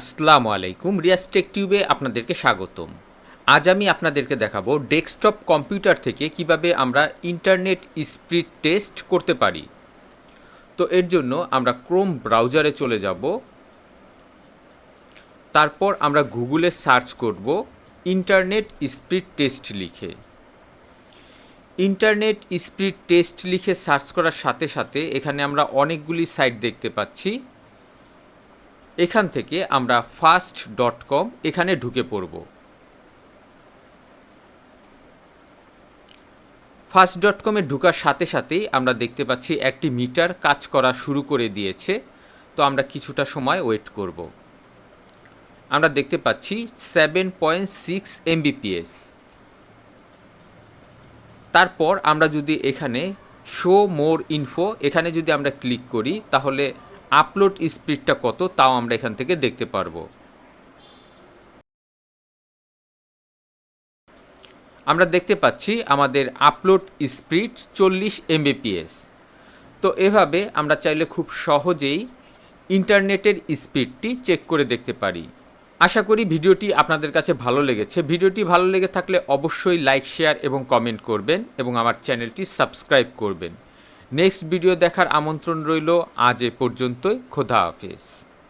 আসসালামু আলাইকুম। রিয়াজ টেক টিউবে আপনাদেরকে স্বাগতম। আজ আমি আপনাদেরকে দেখাবো ডেস্কটপ কম্পিউটার থেকে কীভাবে আমরা ইন্টারনেট স্পিড টেস্ট করতে পারি। তো এর জন্য আমরা ক্রোম ব্রাউজারে চলে যাব। তারপর আমরা গুগলে সার্চ করব ইন্টারনেট স্পিড টেস্ট লিখে। ইন্টারনেট স্পিড টেস্ট লিখে সার্চ করার সাথে সাথে এখানে আমরা অনেকগুলি সাইট দেখতে পাচ্ছি। এখান থেকে আমরা ফাস্ট ডট কম এখানে ঢুকে পড়ব। ফাস্ট ডট কমে ঢুকার সাথে সাথেই আমরা দেখতে পাচ্ছি একটি মিটার কাজ করা শুরু করে দিয়েছে। তো আমরা কিছুটা সময় ওয়েট করব। আমরা দেখতে পাচ্ছি সেভেন পয়েন্ট সিক্স এমবিপিএস তারপর আমরা যদি এখানে শো মোর ইনফো এখানে যদি আমরা ক্লিক করি, তাহলে আপলোড স্পিডটা কত তাও আমরা এখান থেকে দেখতে পারব। আমরা দেখতে পাচ্ছি আমাদের আপলোড স্পিড চল্লিশ এমবিপিএস তো এভাবে আমরা চাইলে খুব সহজেই ইন্টারনেটের স্পিডটি চেক করে দেখতে পারি। আশা করি ভিডিওটি আপনাদের কাছে ভালো লেগেছে। ভিডিওটি ভালো লেগে থাকলে অবশ্যই লাইক শেয়ার এবং কমেন্ট করবেন এবং আমার চ্যানেলটি সাবস্ক্রাইব করবেন। নেক্সট ভিডিও দেখার আমন্ত্রণ রইল। আজ এ পর্যন্তই। খোদা হাফেজ।